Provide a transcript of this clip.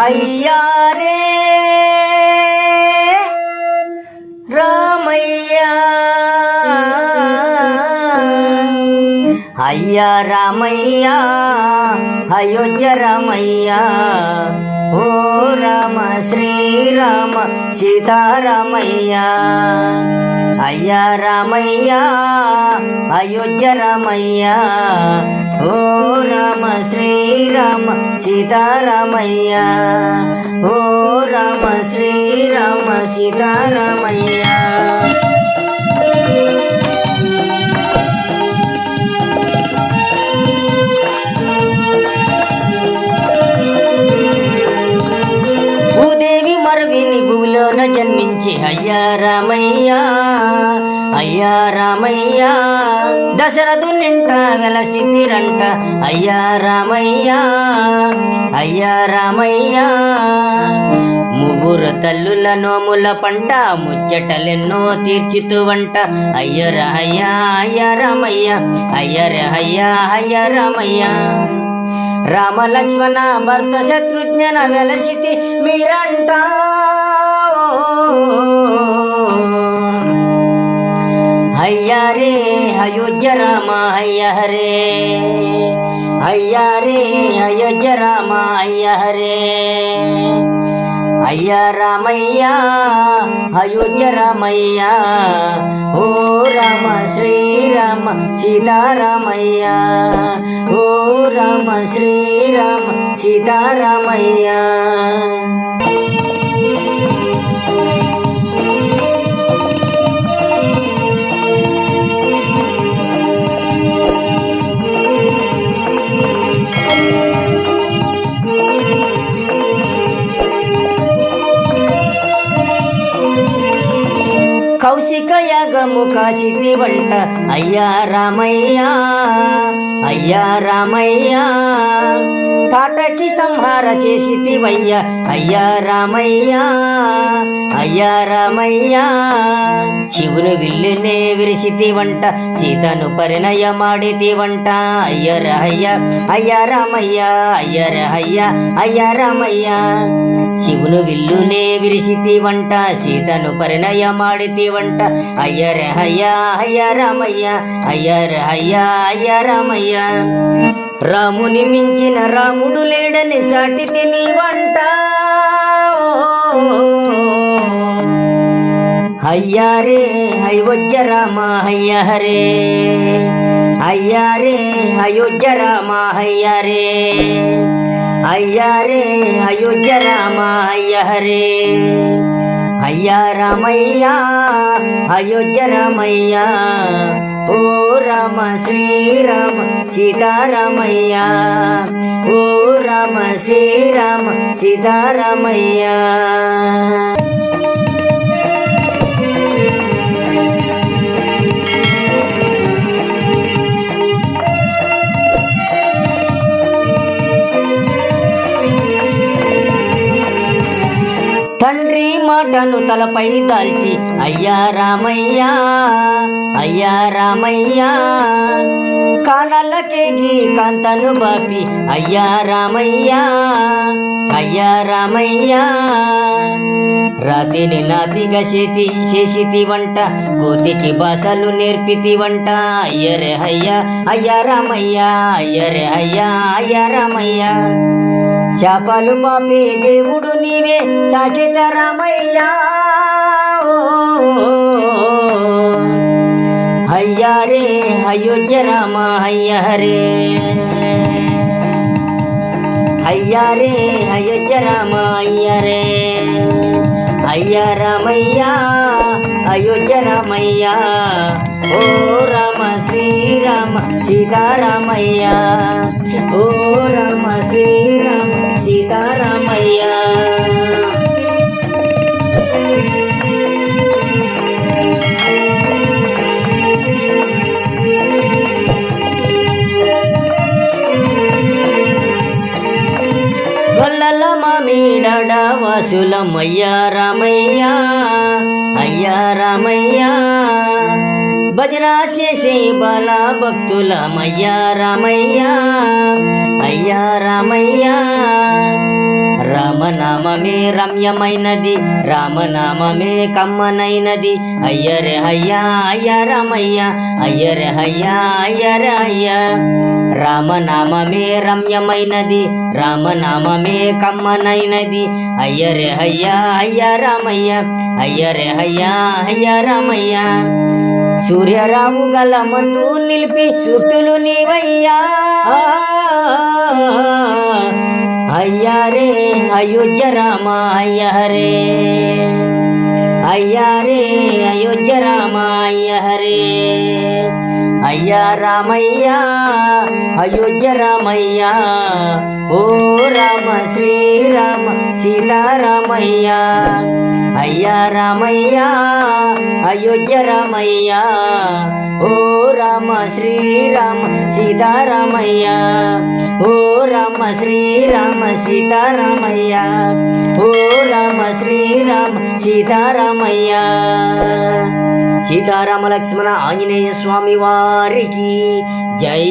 అయ్యా రామయ్యా. అయ్యా రామయ్యా అయోధ్య రామయ్యా. ఓ రామ శ్రీరామ సీతారామయ్యా. అయ్యా రామయ్యా అయోధ్య రామయ్యా. ఓ రామ శ్రీరామ సీతారామయ్య. ఓ రామ శ్రీరామ సీతారామయ్య. భూదేవి మరవిని భూలోన జన్మించి అయ్యా రామయ్యా. అయ్యా రామయ్యా దశరథు నింట వెలసితిరంట అయ్యా రామయ్యా అయ్యా రామయ్యా ముగ్గురు తల్లుల నోముల పంట ముచ్చటలెన్నో తీర్చుతూ వంట అయ్యర అయ్యా అయ్యా రామయ్య అయ్యర అయ్యా అయ్యా రామయ్య. రామ లక్ష్మణ భర్త శత్రుజ్ఞన వెలసితి మీరంట. అయ్యా రే అయోధ్య రామ అయ్య హరే. అయ్యా రే అయోధ్య రామ అయ్య హరే. అయ్యా రామయ్య అయోధ్య రామయ్య. ఓ రామ శ్రీరామ సీతారామయ్య. ఓ రామ శ్రీరామ సీతారామయ్య. దూరము కాశితి వంట. అయ్యా రామయ్యా అయ్యా రామయ్యా. తాటకి సంహార చేసి చేసితివయ్యా అయ్యా రామయ్యా అయ్యా రామయ్యా. శివుని విల్లునే విరిసి వంట. సీతను పరిణయ మాడితి వంట. అయ్యరహయ్య అయ్యా రామయ్యా అయ్యరహయ్య అయ్యా రామయ్యా. అయ్య శివును విల్లునే విరిసి వంట. సీతను పరిణయ మాడితి వంట. అయ్య అయ్యర అయ్య అయ్యా రామయ్య అయ్యర అయ్య రామయ్య. రాముని మించిన రాముడు లేడని సాటి తిని వంట. అయ్యారే అయోధ్య రామ అయ్య అయ్యారే అయోధ్య రామ అయ్య అయ్యారే అయోధ్య రామ అయ్యహరే అయ్యా రామయ్యా అయోధ్య రామయ్యా ఓ రామ శ్రీరామ సీతారామయ్యా ఓ రామ శ్రీరామ సీతారామయ్యా. తండ్రి మాటను తలపై దాల్చి అయ్యా రామయ్యా అయ్యా రామయ్యా కానల్లకేగి కాంతను బాపి అయ్యా రామయ్యా అయ్యా రామయ్యా రాతిని నాతిగా చేతి చేసితి వంట కోతికి భాషలు నేర్పితి వంట అయ్యరే అయ్యా అయ్యా రామయ్యా అయ్యరే అయ్యా అయ్యా రామయ్యా శాపాలు పాపి దేవుడు నీవే సాగిత రామయ్యా. అయ్యా రే అయోధ్య రామ అయ్య హరే అయ్యా రే అయోధ్య రామ అయ్య రే. అయ్యా రామయ్యా అయోధ్య రామయ్యా. ఓ రామ శ్రీరామ సీతారామయ్యా. ఓ వాసులమయ్యా రామయ్యా అయ్యా రామయ్యా. భజన చేసే బాల భక్తులమయ్యా రామయ్యా అయ్యా రామయ్యా. రామనామమే రమ్యమైనది రామనామమే కమ్మనైనది. అయ్యరే అయ్యా అయ్యా రామయ్య అయ్యరే అయ్యా అయ్యరే అయ్యా రామనామమే రమ్యమైనది రామనామమే కమ్మనైనది. అయ్యరే అయ్యా అయ్యా రామయ్య అయ్యరే అయ్యా అయ్యా రామయ్య. సూర్యరావు గల మందు నిలిపి చుట్టులు నీవయ్యా. అయ్యారే అయోధ్య రామ అయ్యహరే అయ్యారే అయోధ్య రామ అయ్యహరే అయ్యా రామయ్యా అయోధ్య రామయ్యా. ఓ రామ శ్రీరామ సీతారామయ్యా. అయ్యా రామయ్య అయోధ్య రామయ్య ఓ రామ శ్రీరామ సీతారామయ్య ఓ రామ శ్రీరామ సీతారామయ్య ఓ రామ శ్రీరామ సీతారామయ్య. సీతారామ లక్ష్మణ ఆంజనేయ స్వామి వారికి జై.